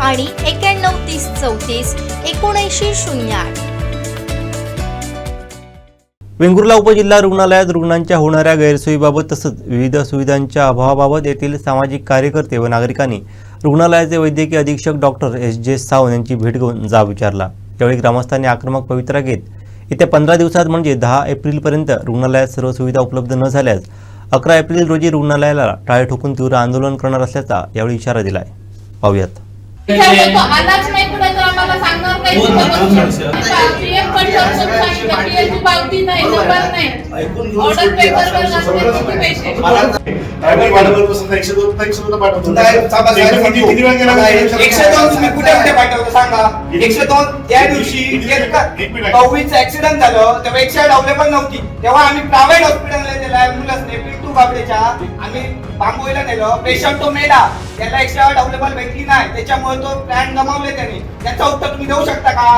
आणि एक्याण्णव तीस चौतीस एकोणऐंशी शून्य आठ. वेंगुर्ला उपजिल्हा रुग्णालयात रुग्णांच्या होणाऱ्या गैरसोयीबाबत तसंच विविध सुविधांच्या अभावाबाबत येथील सामाजिक कार्यकर्ते व नागरिकांनी रुग्णालयाचे वैद्यकीय अधीक्षक डॉक्टर एस जे सावंत यांची भेट घेऊन जाब विचारला. त्यावेळी ग्रामस्थांनी आक्रमक पवित्रा घेत येत्या पंधरा दिवसात म्हणजे दहा एप्रिलपर्यंत रुग्णालयात सर्व सुविधा उपलब्ध न झाल्यास अकरा एप्रिल रोजी रुग्णालयाला टाळे ठोकून तीव्र आंदोलन करणार असल्याचा यावेळी इशारा दिला आहे पाहूयात. आलाच नाही पुढे तर आम्हाला सांगणार काही पीएम पण सांगितलं PF ची पावती नाही नंबर नाही. ऐकून घेऊ ऑर्डर शकते. पेपरवर लागते किती पैसे? प्रायव्हेट वाढवल्यापासून एकशे दोन तुम्ही कुठे कुठे पाठवलं सांगा? एकशे दोन त्या दिवशी. कवळीचं ऍक्सिडेंट झालं तेव्हा एकशे अवेलेबल नव्हती. तेव्हा आम्ही प्रायव्हेट हॉस्पिटलला दिला ऍम्ब्युलन्सने पिंटू बाबडेच्या आम्ही बांबोईला नेलो. पेशंट तो मेला. त्याला आठ अवेलेबल भेटली नाही. त्याच्यामुळे तो प्लॅन गमावले त्याने. त्याचं उत्तर तुम्ही देऊ शकता का?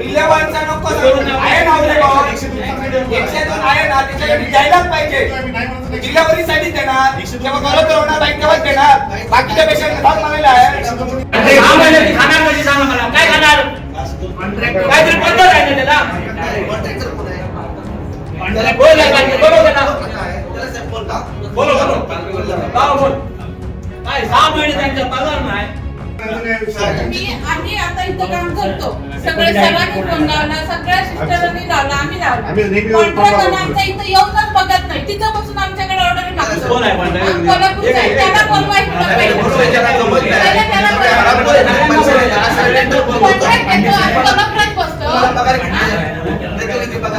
इलेव्हनचा नको आहे ना एकशे दोन आहे ना. त्याच्याकडे द्यायलाच पाहिजे. डिलेव्हरीसाठी देणार. जेव्हा गरज होणार नाही तेव्हाच देणार. बाकीच्या पेशंट थांब म्हणायला आहे. खाणार सांगा मला. काय खाणार? काहीतरी पद्धत आहे ना त्याला? सहा महिने त्यांचा पगार नाही. मी आम्ही आता इथं काम करतो. सगळे सरांनी फोन लावला सगळ्या सिस्टरांनी लावला आम्ही लावला. इथं येऊनच बघत नाही. तिथं बसून आमच्याकडे ऑर्डर मागतो. कोल्हापूरचा आहे. त्याला बोलवा इकडं पहिले. पहिले त्याला बोलवा. कॉन्ट्रॅक्ट येतो, आम्ही कोल्हापुरात बसतो.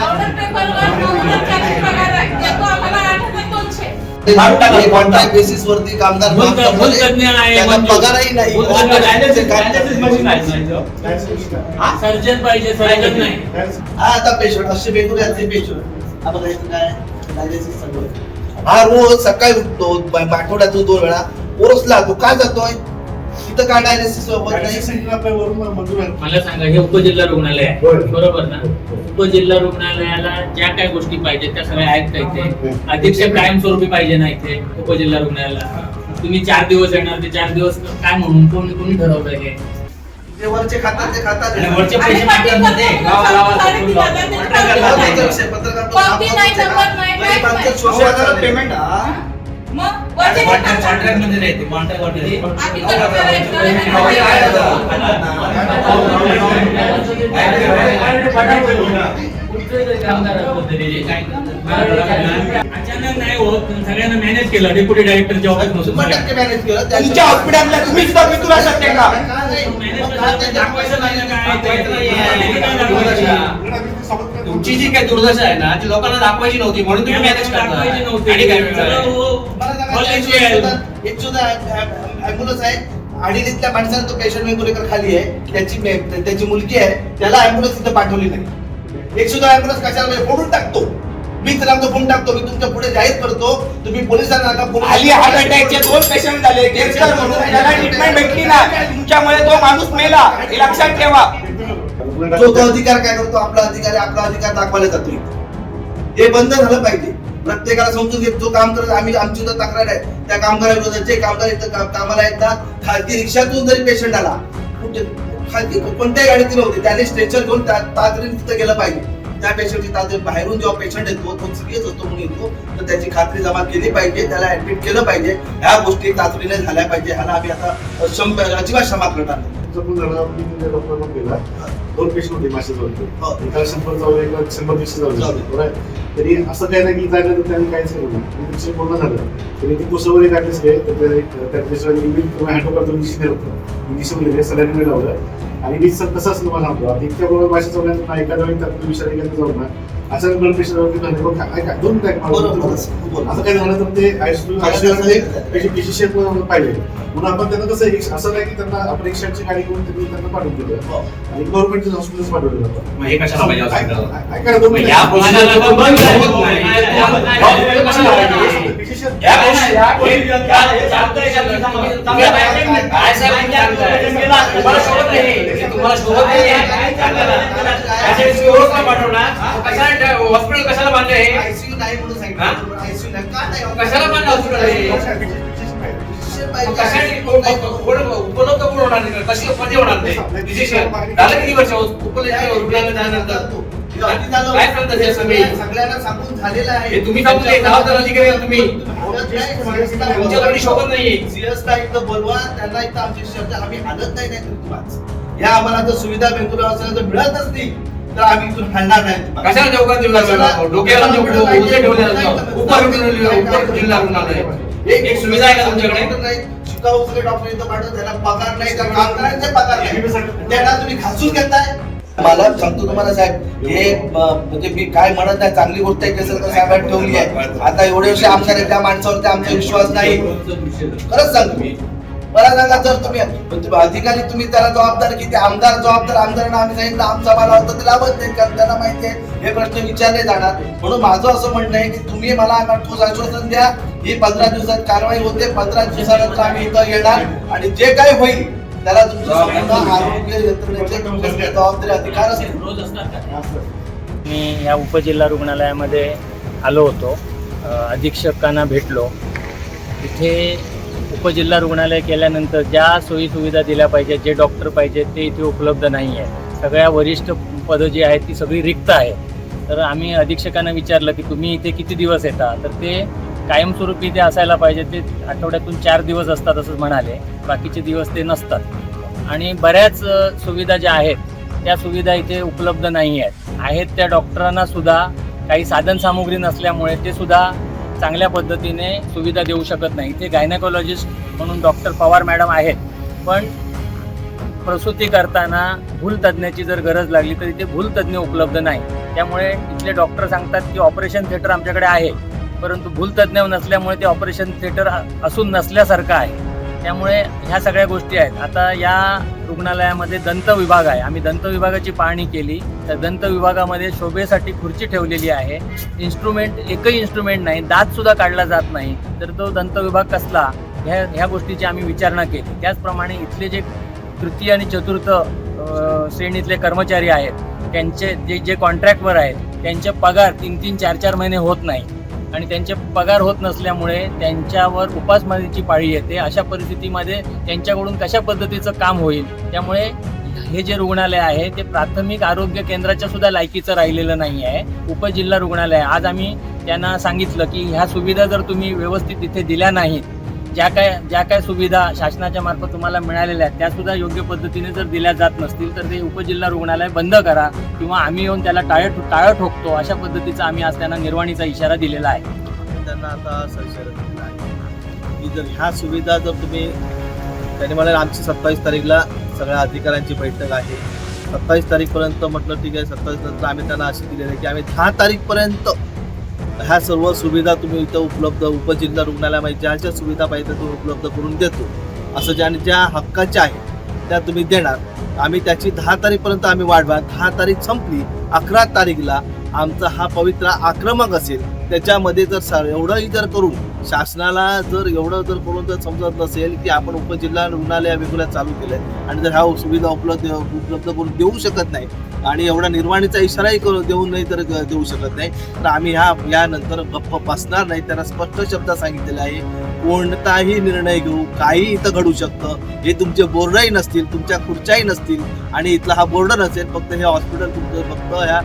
ऑर्डर पेपरवर नऊ चारशे पगार आहे. येतो आम्हाला आठ हजार दोनशे. कॉन्ट्रॅक्ट बेसिस वरती कामगार. पगारही नाही. सर्जन पाहिजे सर्जन नाही. हा आता पेशंट असे वेगवेगळे पेशंट बघा इथं काय dialysis चालू आहे. रोज सकाळी उठतो आठवड्यातून दोन वेळा. ओरसला तो काय जातोय इथं काय डायलिसिस होत नाही. मला सांगा हे उपजिल्हा रुग्णालय आहे. बरोबर ना? उपजिल्हा रुग्णालयाला ज्या काही गोष्टी पाहिजे त्या सगळ्या आहेत का इथे? अधीक्षक कायमस्वरूपी पाहिजे ना इथे उपजिल्हा रुग्णालयाला? तुम्ही चार दिवस येणार ते चार दिवस काय म्हणून? कोण कोणी ठरवलं हे? जे वरचे खातात ते खातात. आणि वरचे पैसे ते? गावा पत्रकार. पेमेंट हा? मग? वरचे कॉन्ट्रॅक्टमध्ये राहते करायचं. अचानक नाही होत सगळ्यांना मॅनेज केलं डेप्युटी डायरेक्टरच्या ऑफिस तुमच्या हॉस्पिटलला तुम्ही सुद्धा मी तुला शकते का तुमची जी काही दुर्दशा आहे ना ती लोकांना दाखवायची नव्हती म्हणून तुम्ही मॅनेज करता एक सुद्धा- ऍम्ब्युलन्स आहे. माणसाने तो पेशंट खाली आहे. त्याची त्याची मुलगी आहे. त्याला ऍम्ब्युलन्स इथं पाठवली नाही. एक सुद्धा कशाला म्हणजे फोडून टाकतो. मी फोन टाकतो. मी तुमच्यापुढे जाहीर करतो. तुम्ही पोलिसांना पोलीस- खाली हार्ट अटॅकचे दोन पेशंट झाले. कॅन्सर म्हणून त्याला ट्रीटमेंट भेटली ना. तुमच्यामुळे तो माणूस मेला. हे लक्षात ठेवा. जो तो अधिकार काय करतो? आपला अधिकार आपला अधिकार दाखवायला जातो हे बंद झालं पाहिजे. प्रत्येकाला समजून घेत जो काम करत आम्ही आमची सुद्धा तक्रार आहे त्या कामगाराविरोधात जे कामगार इथं कामाला येतात खाजगी रिक्षातून जरी पेशंट आला कुठे खाजगी कोणत्याही गाडीत होते त्याने स्ट्रेचर घेऊन त्या- तातडीने तिथं गेलं पाहिजे. त्या पेशंटची तातडी बाहेरून जेव्हा पेशंट येतो तो सिरियस होतो म्हणून येतो तर त्याची खात्री जमा केली पाहिजे त्याला ऍडमिट केलं पाहिजे. ह्या गोष्टी तातडीने झाल्या पाहिजे ह्याला आम्ही आता शंभर अजिबात क्षमा करणार दोन पेशंट होते मासे हो. एकाला शंभर जाऊ एका शंभर दीडशे जाऊ. बरोबर? तरी असं काही नाही की जायला तर त्यांनी काहीच केलं नाही त्याचं पूर्ण झालं. तरी ती पुस्तकामध्ये टाकले सगळे. तर त्या त्याच्यावर तुम्ही हँडओव्हर दोन दिवशी होतं मी लावलं आणि मी कसं असतं मला सांगतो. आता इतक्या भाषा चालू आहे, एखाद्या वेळी त्यात विषय घेतलं जाऊ ना. असं ब्लड प्रेशर पण काय काय दोन टॅक बरोबर. असं काही झालं तर ते आयसीयू आयसीयू पाहिजे म्हणून आपण त्यांना कसं एक- असं नाही की त्यांना आपण एकशे गाडी घेऊन त्यांनी त्यांना पाठवून दिलं आणि गव्हर्नमेंटचे हॉस्पिटल्स पाठवले जातात हे हे काय साहेब? तुम्हाला नाही. नाही. नाही. कशाला हॉस्पिटल कशाला बांधलं आयसीयू नाही म्हणून? सांगितलं. आयसीयू नाही. का नाही? कशाला बांधलं हॉस्पिटल हे? उपलब्ध कोण होणार नाही? कशी कधी होणार ते? Physician. झालं किती वर्ष? उपलब्ध रुग्णालय झाल्यानंतर आधी झालं. काय करता ते सगळे? सगळ्यांना सांगून झालेलं आहे. तुम्ही सांगून जबाबदार अधिकारी तुम्ही. तुमच्याकडे शोभत बोलवा त्यांना इथं आमची चर्चा आम्ही आणत नाही नाही या आम्हाला जर सुविधा बेंगुरा असेल तर मिळतच नाही तर आम्ही इथून हलणार नाही. कशाला लागला? डोक्याला देऊ उलटे ठेवले जातात. उपर उपर जिल्हा रुग्णालय एक एक सुविधा आहे का तुमच्याकडे? शिकाऊ सगळे डॉक्टर इथं पाठवत त्यांना पगार नाही तर कामगारांचे पगार नाही. त्यांना तुम्ही घासून घेताय. मला सांगतो तुम्हाला साहेब हे म्हणजे मी काय म्हणत नाही चांगली गोष्ट आहे केसरकर साहेबांनी ठेवली आहे. आता एवढे वर्ष आमच्या त्या माणसावरती आमचा विश्वास नाही. खरंच सांगतो मी. मला सांगा जर तुम्ही. अधिकारी तुम्ही त्याला जबाबदार किती? आमदार जबाबदार आमदारांना आम्ही सांगितलं आमचा मला होतं ते लावत नाही कारण त्यांना माहिती आहे हे प्रश्न विचारले जाणार. म्हणून माझं असं म्हणणं आहे की तुम्ही मला आम्हाला ठोस आश्वासन द्या. ही पंधरा दिवसात कारवाई होते पंधरा दिवसानंतर आम्ही इथं येणार. आणि जे काही होईल त्याला तुमचं आरोग्य यंत्रणेचे जबाबदारी अधिकार असतील. मी या उपजिल्हा रुग्णालयामध्ये आलो होतो. अधीक्षकांना भेटलो. तिथे उपजिल्हा रुग्णालय केल्यानंतर ज्या सोयीसुविधा दिल्या पाहिजेत जे डॉक्टर पाहिजेत ते इथे उपलब्ध नाही आहे. सगळ्या वरिष्ठ पदं जी आहेत ती सगळी रिक्त आहेत तर आम्ही अधीक्षकांना विचारलं की तुम्ही इथे किती दिवस येता? तर ते कायमस्वरूपी इथे असायला पाहिजे. ते आठवड्यातून चार दिवस असतात असं म्हणाले. बाकीचे दिवस ते नसतात. आणि बऱ्याच सुविधा ज्या आहेत त्या सुविधा इथे उपलब्ध नाही आहेत. आहेत त्या डॉक्टरांना सुद्धा काही साधनसामुग्री नसल्यामुळे ते सुद्धा चांगल्या पद्धतीने सुविधा देऊ शकत नाही. ते गायनेकोलॉजिस्ट म्हणून डॉक्टर पवार मॅडम आहेत. पण प्रसूती करताना भूल तज्ज्ञाची जर गरज लागली तर इथे भूल तज्ज्ञ उपलब्ध नाही. त्यामुळे इथले डॉक्टर सांगतात की ऑपरेशन थिएटर आमच्याकडे आहे. परंतु भूलतज्ज्ञ नसल्यामुळे ते ऑपरेशन थिएटर असून नसल्यासारखं आहे. त्यामुळे ह्या सगळ्या गोष्टी आहेत. आता या रुग्णालयामध्ये दंत विभाग आहे. आम्ही दंत विभागाची पाहणी केली. तर दंत विभागामध्ये शोभेसाठी खुर्ची ठेवलेली आहे. इन्स्ट्रुमेंट एकही इन्स्ट्रुमेंट नाही. दात सुद्धा काढला जात नाही. तर तो दंत विभाग कसला? ह्या ह्या गोष्टीची आम्ही विचारणा केली. त्याचप्रमाणे इथले जे तृतीय आणि चतुर्थ श्रेणीतले कर्मचारी आहेत त्यांचे जे जे कॉन्ट्रॅक्टवर आहेत त्यांचे पगार तीन तीन चार चार महिने होत नाही. आणि त्यांचे पगार होत नसल्यामुळे त्यांच्यावर उपासमारीची पाळी येते. अशा परिस्थितीमध्ये त्यांच्याकडून कशा पद्धतीचं काम होईल? त्यामुळे हे जे रुग्णालय आहे ते प्राथमिक आरोग्य केंद्राच्या सुद्धा लायकीचं राहिलेलं नाही आहे. उपजिल्हा रुग्णालय आज आम्ही त्यांना सांगितलं की ह्या सुविधा जर तुम्ही व्यवस्थित तिथे दिल्या नाहीत ज्या काय ज्या काय सुविधा शासनाच्या मार्फत तुम्हाला मिळालेल्या आहेत त्यासुद्धा योग्य पद्धतीने जर दिल्या जात नसतील तर ते उपजिल्हा रुग्णालय बंद करा किंवा आम्ही येऊन त्याला टाळं टाळं ठोकतो. अशा पद्धतीचा आम्ही आज त्यांना निर्वाणीचा इशारा दिलेला आहे. त्यांना आता संशय दिलेला आहे. की जर ह्या सुविधा जर तुम्ही त्यांनी म्हणाले आमची सत्तावीस तारीखला सगळ्या अधिकाऱ्यांची बैठक आहे. सत्तावीस तारीखपर्यंत म्हटलं ठीक आहे सत्तावीस नंतर आम्ही त्यांना अशी दिलेली आहे की आम्ही दहा तारीखपर्यंत ह्या सर्व सुविधा तुम्ही इथं उपलब्ध उपजिल्हा रुग्णालयामध्ये ज्या ज्या सुविधा पाहिजे त्या तुम्ही उपलब्ध करून देतो. असं ज्या आणि ज्या हक्काच्या आहेत त्या तुम्ही देणार. आम्ही त्याची दहा तारीखपर्यंत आम्ही वाढवा. दहा तारीख संपली अकरा तारीखला आमचा हा पवित्र आक्रमक असेल त्याच्यामध्ये जर सा एवढंही जर करून शासनाला जर एवढं जर करून जर समजत नसेल की आपण उपजिल्हा रुग्णालय वेगळ्या चालू केलं आणि जर ह्या सुविधा उपलब्ध उपलब्ध करून देऊ शकत नाही आणि एवढा निर्वाणीचा इशाराही करू देऊ नाही तर देऊ शकत नाही. तर आम्ही ह्या यानंतर गप्प बसणार नाही. त्यांना स्पष्ट शब्दात सांगितलेला आहे. कोणताही निर्णय घेऊ काही इथं घडू शकतं. हे तुमचे बोर्डही नसतील तुमच्या खुर्च्याही नसतील आणि इथला हा बोर्ड नसेल. फक्त हे हॉस्पिटल तुमचं फक्त ह्या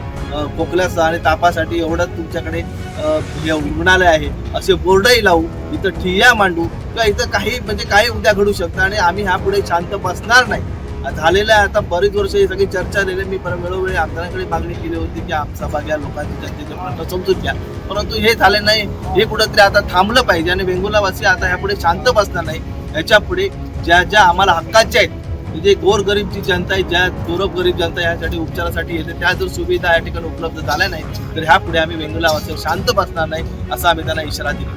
खोकल्याचा आणि तापासाठी एवढंच तुमच्याकडे हे रुग्णालय आहे. असे बोर्डही लावू इथं ठिय्या मांडू किंवा इथं काही म्हणजे काही उद्या घडू शकतं आणि आम्ही ह्यापुढे शांत बसणार नाही. झालेलं आहे. आता बरीच वर्ष ही सगळी चर्चा झालेली मी वेळोवेळी आमदारांकडे मागणी केली होती की आमचा भाग या लोकांचे जनतेचे प्रश्न समजून घ्या. परंतु हे झाले नाही. हे कुठंतरी आता थांबलं पाहिजे आणि वेंगुलावासी आता यापुढे शांत बसणार नाही. याच्यापुढे ज्या ज्या आम्हाला हक्काच्या आहेत म्हणजे गोरगरीब जी जनता आहे ज्या गोरब गरीब जनता यासाठी उपचारासाठी येते त्या जर सुविधा या ठिकाणी उपलब्ध झाल्या नाही तर ह्या पुढे आम्ही वेंगुलावासी शांत बसणार नाही असा आम्ही त्यांना इशारा दिला.